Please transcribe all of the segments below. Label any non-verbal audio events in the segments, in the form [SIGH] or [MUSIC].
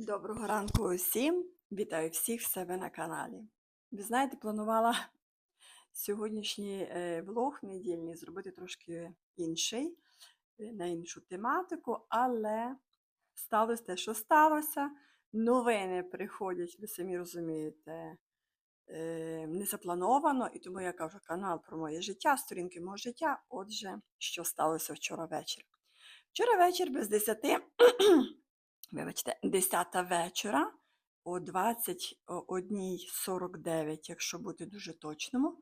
Доброго ранку усім! Вітаю всіх в себе на каналі. Ви знаєте, планувала [LAUGHS] сьогоднішній е, влог недільний зробити трошки інший, е, на іншу тематику, але сталося те, що сталося. Новини приходять, ви самі розумієте, е, не заплановано, і тому я кажу канал про моє життя, сторінки мого життя. Отже, що сталося вчора ввечері. Вчора вечір без 10 [CLEARS THROAT] вибачте, 10 вечора о 21.49, якщо бути дуже точному,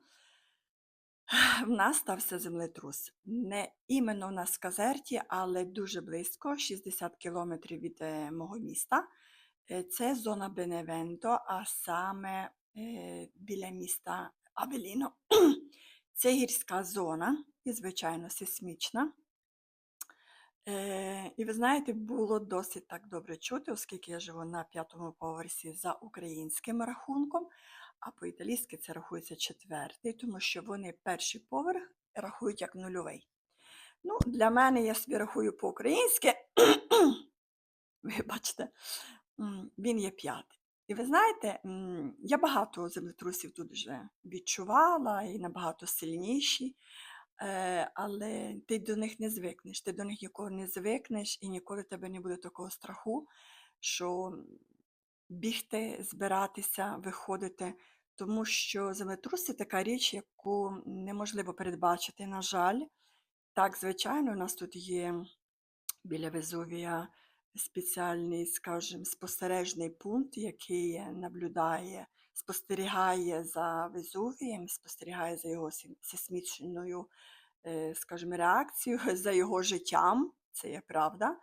в нас стався землетрус. Не іменно в нас в Казерті, але дуже близько, 60 кілометрів від е, мого міста. Е, Це зона Беневенто, а саме е, біля міста Авеліно. [CLEARS THROAT] Це гірська зона і, звичайно, сейсмічна. Е, і ви знаєте, було досить так добре чути, оскільки я живу на п'ятому поверсі за українським рахунком, а по-італійськи це рахується четвертий, тому що вони перший поверх рахують як нульовий. Ну, для мене я собі рахую по-українськи, [CLEARS THROAT] м, він є п'ятий. І ви знаєте, я багато землетрусів тут вже відчувала і набагато сильніші. Е, але ти до них не звикнеш, ти до них ніколи не звикнеш, і ніколи тебе не буде такого страху, що бігти, збиратися, виходити. Тому що землетрус це така річ, яку неможливо передбачити, на жаль. Так, звичайно, у нас тут є біля Везувія спеціальний, скажімо, спостережний пункт, який наблюдає, спостерігає за Везувієм, спостерігає за його сей- сейсмічною, е, скажімо, реакцією, [LAUGHS] за його життям. Це є правда.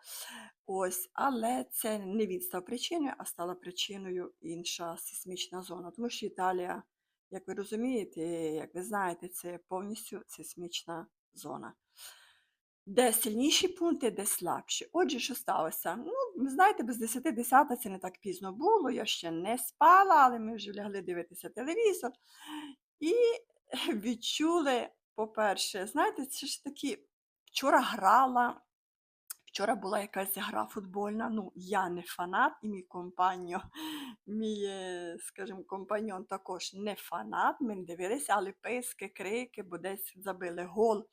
Ось, але це не він став причиною, а стала причиною інша сейсмічна зона. Тому що Італія, як ви розумієте, як ви знаєте, це повністю сейсмічна зона. Де сильніші пункти, де слабші. Отже, що сталося? Ну, знаєте, без 10 10 це не так пізно було. Я ще не спала, але ми вже лягли дивитися телевізор. І [LAUGHS] відчули, по-перше, знаєте, це ж такі, вчора грала, вчора була якась гра футбольна. Ну, я не фанат, і мій компаньон, [LAUGHS] мій, е, скажімо, компаньон також не фанат. Ми не дивилися, але писки, крики, бо десь забили гол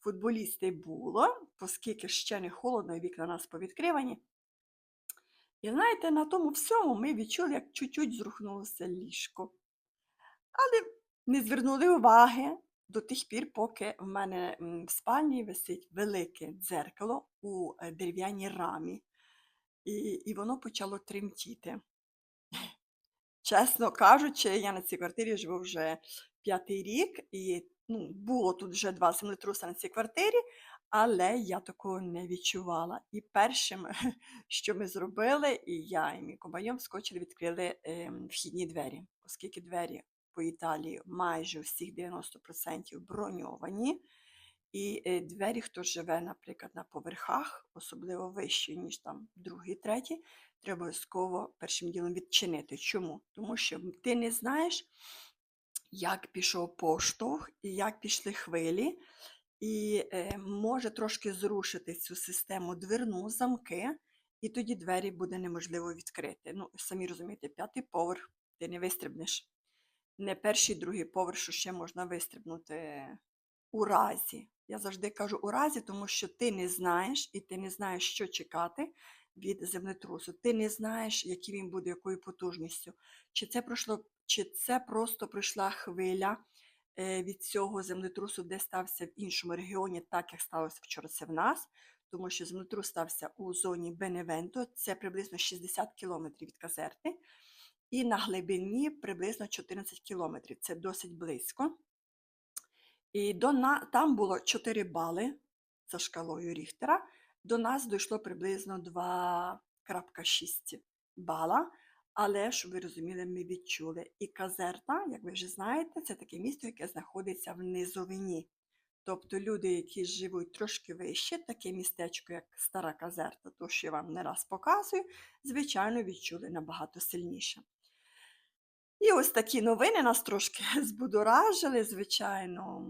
футболісти було, оскільки ще не холодно, і вікна нас повідкривані. І знаєте, на тому всьому ми відчули, як чуть-чуть зрухнулося ліжко. Але не звернули уваги до тих пір, поки в мене в спальні висить велике дзеркало у е, дерев'яній рамі, і, і воно почало тремтіти. Чесно кажучи, я на цій квартирі живу вже п'ятий рік, і ну, було тут вже два землетруси на цій квартирі, але я такого не відчувала. І першим, [LAUGHS] що ми зробили, і я, і мій компаньон вскочили, відкрили ем, вхідні двері, оскільки двері по Італії майже всіх 90% броньовані. І е, двері, хто живе, наприклад, на поверхах, особливо вище, ніж там другий, третій, треба обов'язково першим ділом відчинити. Чому? Тому що ти не знаєш, як пішов поштовх і як пішли хвилі, і е, може трошки зрушити цю систему дверну, замки, і тоді двері буде неможливо відкрити. Ну, самі розумієте, п'ятий поверх ти не вистрибнеш. Не перший, другий поверх, що ще можна вистрибнути у разі. Я завжди кажу у разі, тому що ти не знаєш, і ти не знаєш, що чекати від землетрусу. Ти не знаєш, який він буде, якою потужністю. Чи це пройшло, чи це просто пройшла хвиля е, від цього землетрусу, де стався в іншому регіоні, так як сталося вчора це в нас, тому що землетрус стався у зоні Беневенто, це приблизно 60 кілометрів від Казерти, і на глибині приблизно 14 кілометрів. Це досить близько. І до на... там було 4 бали за шкалою Ріхтера. До нас дійшло приблизно 2,6 бала. Але, щоб ви розуміли, ми відчули. І Казерта, як ви вже знаєте, це таке місто, яке знаходиться в низовині. Тобто люди, які живуть трошки вище, таке містечко, як Стара Казерта, то що я вам не раз показую, звичайно, відчули набагато сильніше. І ось такі новини нас трошки [LAUGHS] збудоражили, звичайно.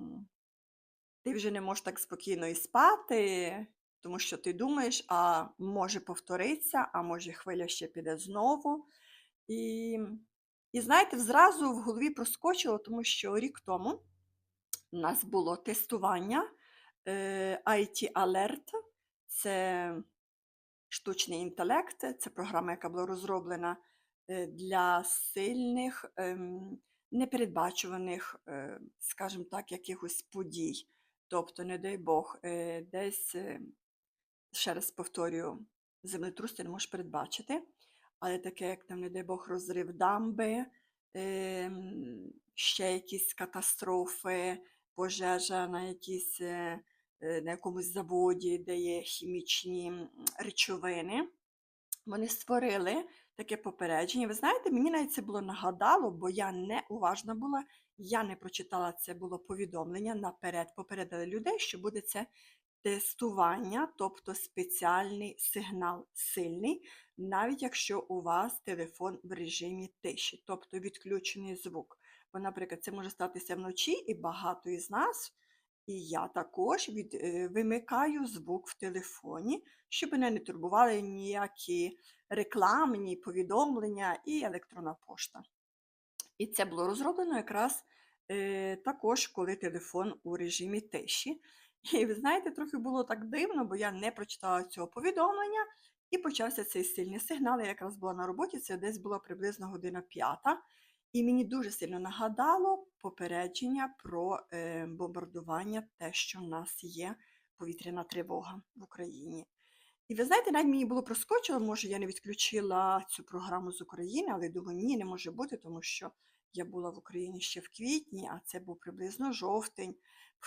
Ти вже не можеш так спокійно і спати, Тому що ти думаєш, а може повториться, а може хвиля ще піде знову. І, і знаєте, зразу в голові проскочило, тому що рік тому у нас було тестування е, IT Alert. Це штучний інтелект, це програма, яка була розроблена е, для сильних, ем, непередбачуваних, е, скажімо так, якихось подій. Тобто, не дай Бог, десь, ще раз повторюю, землетрус ти не можеш передбачити, але таке, як там, не дай Бог, розрив дамби, ем, ще якісь катастрофи, пожежа на якійсь, е, е, на якомусь заводі, де є хімічні речовини. Вони створили таке попередження. Ви знаєте, мені навіть це було нагадало, бо я не уважна була, я не прочитала це було повідомлення наперед, попередили людей, що буде це тестування, тобто спеціальний сигнал сильний, навіть якщо у вас телефон в режимі тиші, тобто відключений звук. Бо, наприклад, це може статися вночі, і багато із нас, і я також від, е, вимикаю звук в телефоні, щоб мене не турбували ніякі рекламні повідомлення і електронна пошта. І це було розроблено якраз е, також, коли телефон у режимі тиші. І ви знаєте, трохи було так дивно, бо я не прочитала цього повідомлення, і почався цей сильний сигнал. Я якраз була на роботі, це десь була приблизно година п'ята. І мені дуже сильно нагадало попередження про е, бомбардування, те, що в нас є повітряна тривога в Україні. І ви знаєте, навіть мені було проскочило, може, я не відключила цю програму з України, але думаю, ні, не може бути, тому що я була в Україні ще в квітні, а це був приблизно жовтень.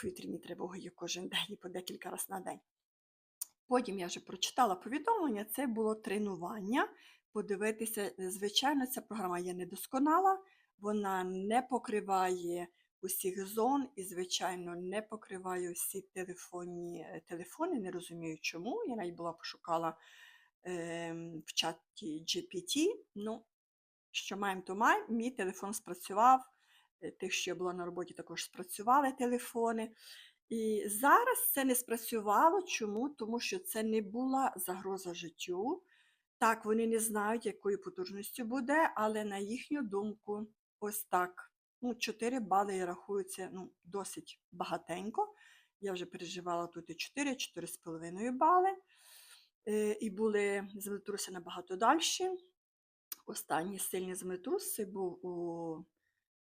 Повітряні тривоги є кожен [LAUGHS] день і по декілька разів на день. Потім я вже прочитала повідомлення, це було тренування. Подивитися, е, звичайно, ця програма є недосконала, вона не покриває усіх зон і, звичайно, не покриває усі телефонні, е, телефони. Не розумію чому. Я навіть була пошукала ем, в чаті GPT. Ну, що маємо, то маємо. Мій телефон спрацював. е, Тих, що я була на роботі, також спрацювали телефони. І зараз це не спрацювало. Чому? Тому що це не була загроза життю. Так, вони не знають, якою потужністю буде, але на їхню думку, ось так. Ну, 4 бали я рахую, це ну, досить багатенько. Я вже переживала тут і 4, 4,5 бали. Е, і були землетруси набагато далі. Останній сильний землетрус був у,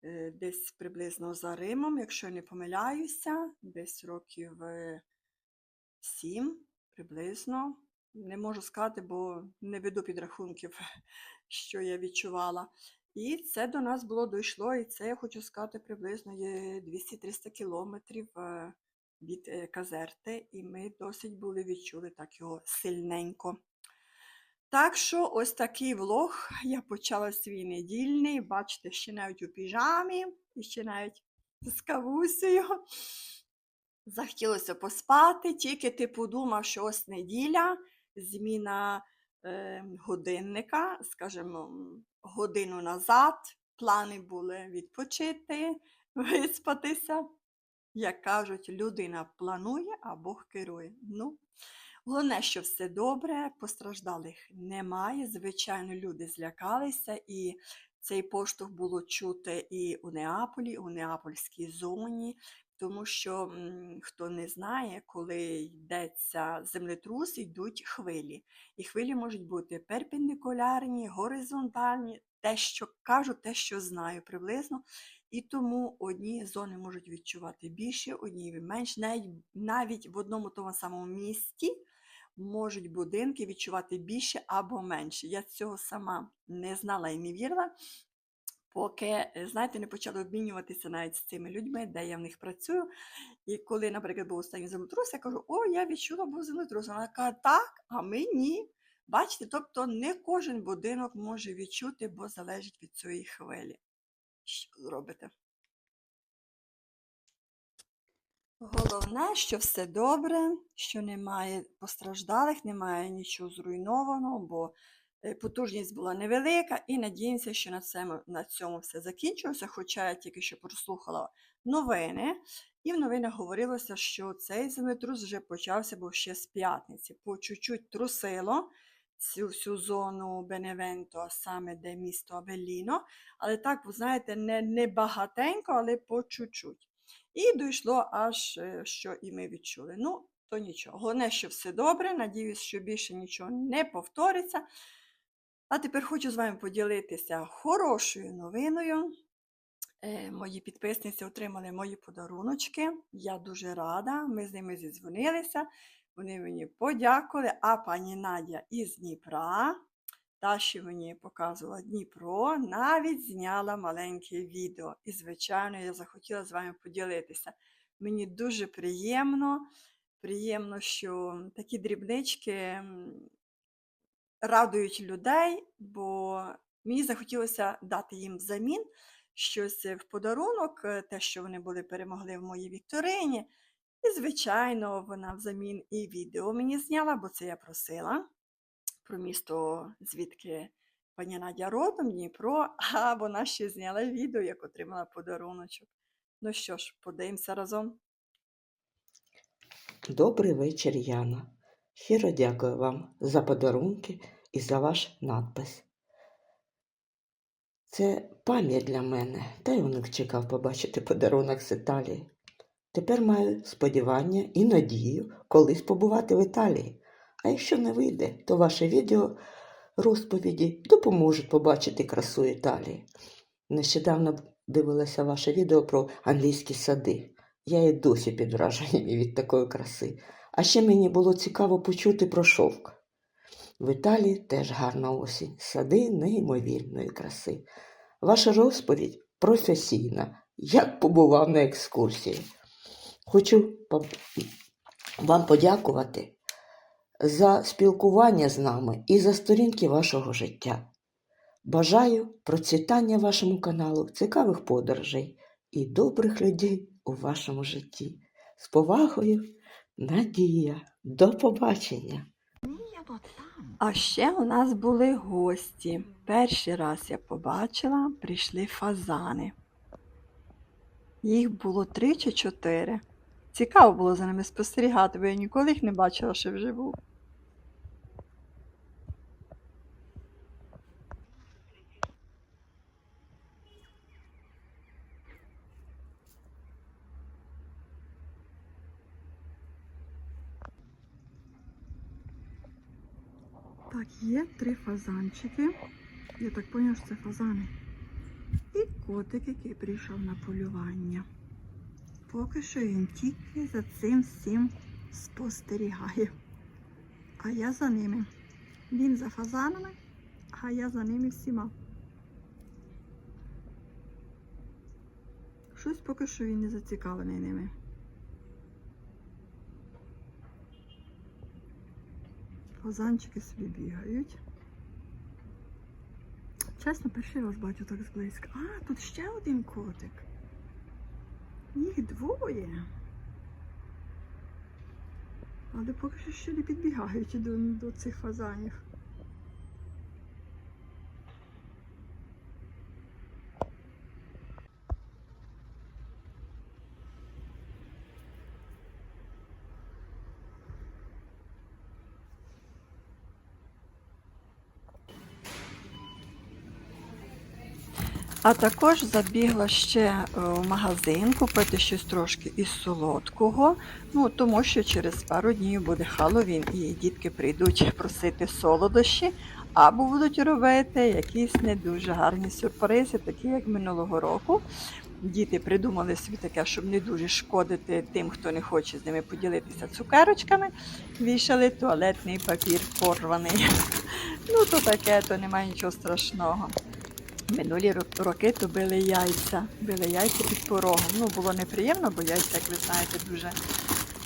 е, десь приблизно за Римом, якщо я не помиляюся, десь років е, 7 приблизно. Не можу сказати, бо не веду підрахунків, [LAUGHS] що я відчувала. І це до нас було дійшло, і це я хочу сказати, приблизно є 200-300 кілометрів е, від Казерти, і ми досить були відчули так його сильненько. Так що ось такий влог я почала свій недільний. Бачите, ще навіть у піжамі, і ще навіть з кавусею. Захотілося поспати, тільки ти подумав, що ось неділя, зміна е, годинника, скажімо, годину назад. Плани були відпочити, [LAUGHS] виспатися. Як кажуть, людина планує, а Бог керує. Ну, головне, що все добре, постраждалих немає. Звичайно, люди злякалися, і цей поштовх було чути і у Неаполі, у Неапольській зоні. Тому що хто не знає, коли йдеться землетрус, йдуть хвилі. І хвилі можуть бути перпендикулярні, горизонтальні, те, що кажу, те, що знаю приблизно. І тому одні зони можуть відчувати більше, одні менше. Навіть, навіть в одному тому самому місті можуть будинки відчувати більше або менше. Я цього сама не знала і не вірила поки, е, знаєте, не почала обмінюватися навіть з цими людьми, де я в них працюю. І коли, наприклад, був останній землетрус, я кажу, о, я відчула був землетрус. Вона каже, так, а ми ні. Бачите, тобто не кожен будинок може відчути, бо залежить від цієї хвилі. Що робите? Головне, що все добре, що немає постраждалих, немає нічого зруйнованого, бо Е, Потужність була невелика, і надіємося, що на цьому, на цьому все закінчилося. Хоча я тільки що прослухала новини, і в новинах говорилося, що цей землетрус вже почався, був ще з п'ятниці. По чуть-чуть трусило цю всю зону Беневенто, а саме де місто Авелліно. Але так, ви знаєте, не, не багатенько, але по чуть-чуть. І дійшло аж, е, що і ми відчули. Ну, то нічого. Головне, що все добре. Надіюсь, що більше нічого не повториться. А тепер хочу з вами поділитися хорошою новиною. Е, Мої підписниці отримали мої подаруночки. Я дуже рада. Ми з ними зідзвонилися. Вони мені подякували. А пані Надя із Дніпра, та, що мені показувала Дніпро, навіть зняла маленьке відео. І, звичайно, я захотіла з вами поділитися. Мені дуже приємно, приємно, що такі дрібнички радують людей, бо мені захотілося дати їм взамін щось в подарунок, е, те, що вони були перемогли в моїй вікторині. І, звичайно, вона взамін і відео мені зняла, бо це я просила про місто, звідки пані Надя родом, Дніпро, [LAUGHS] а вона ще зняла відео, як отримала подаруночок. Ну що ж, подивимося разом. Добрий вечір, Яна. Щиро дякую вам за подарунки і за ваш надпис. Це пам'ять для мене, та й онук чекав побачити подарунок з Італії. Тепер маю сподівання і надію колись побувати в Італії. А якщо не вийде, то ваше відео розповіді допоможуть побачити красу Італії. Нещодавно дивилася ваше відео про англійські сади. Я і досі під враженням від такої краси. А ще мені було цікаво почути про шовк. В Італії теж гарна осінь, сади неймовірної краси. Ваша розповідь професійна, як побував на екскурсії. Хочу вам подякувати за спілкування з нами і за сторінки вашого життя. Бажаю процвітання вашому каналу, цікавих подорожей і добрих людей у вашому житті. З повагою, Надія. До побачення! А ще у нас були гості. Перший раз я побачила, прийшли фазани. Їх було три чи чотири. Цікаво було за ними спостерігати, бо я ніколи їх не бачила ще вживу. Так, є три фазанчики. Я так поняв, що це фазани. І котик, який прийшов на полювання. Поки що він тільки за цим всім спостерігає. А я за ними. Він за фазанами, а я за ними всіма. Щось поки що він не зацікавлений ними. Фазанчики собі бігають. Чесно, перший раз бачу так зблизька. А, тут ще один котик. Їх двоє. Але поки що ще не підбігають до, до цих фазанів. А також забігла ще е, в магазин купити щось трошки із солодкого, ну тому що через пару днів буде Хеллоуін і дітки прийдуть просити солодощі, або будуть робити якісь не дуже гарні сюрпризи, такі як минулого року. Діти придумали собі таке, щоб не дуже шкодити тим, хто не хоче з ними поділитися цукерочками. Вішали туалетний папір порваний. [LAUGHS] Ну, то таке, то немає нічого страшного. Минулі ро- роки то били яйця, били яйця під порогом. Ну, було неприємно, бо яйця, як ви знаєте, дуже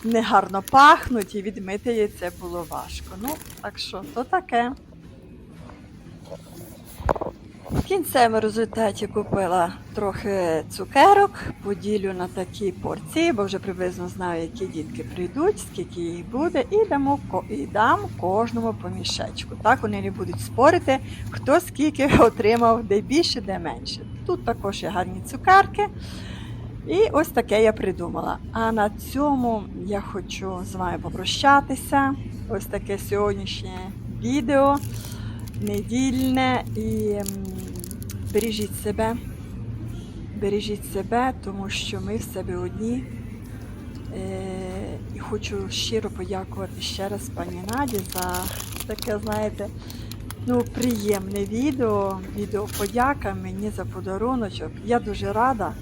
негарно пахнуть, і відмити яйце було важко. Ну, так що, то таке. Кінцевому результаті купила трохи цукерок, поділю на такі порції, бо вже приблизно знаю, які дітки прийдуть, скільки їх буде, і дамо і дам кожному по мішечку. Так вони не будуть спорити, хто скільки [LAUGHS] отримав, де більше, де менше. Тут також є гарні цукерки. І ось таке я придумала. А на цьому я хочу з вами попрощатися. Ось таке сьогоднішнє відео недільне і бережіть себе. Бережіть себе, тому що ми в себе одні. Е, і хочу щиро подякувати ще раз пані Наді за таке, знаєте, ну, приємне відео. Відео подяка мені за подаруночок. Я дуже рада,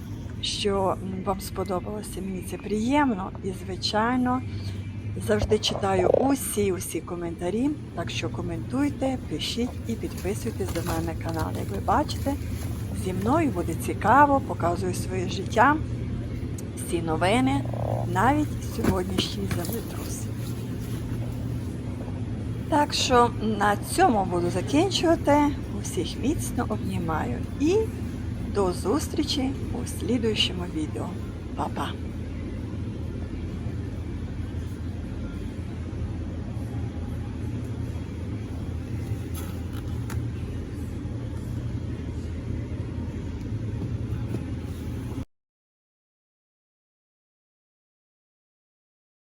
що вам сподобалося. Мені це приємно і, звичайно, завжди читаю усі усі коментарі. Так що коментуйте, пишіть і підписуйтесь до мене на канал. Як ви бачите, зі мною буде цікаво, показую своє життя, всі новини, навіть сьогоднішній землетрус. Так що на цьому буду закінчувати. Усіх міцно обнімаю і до зустрічі у слідуючому відео. Па-па!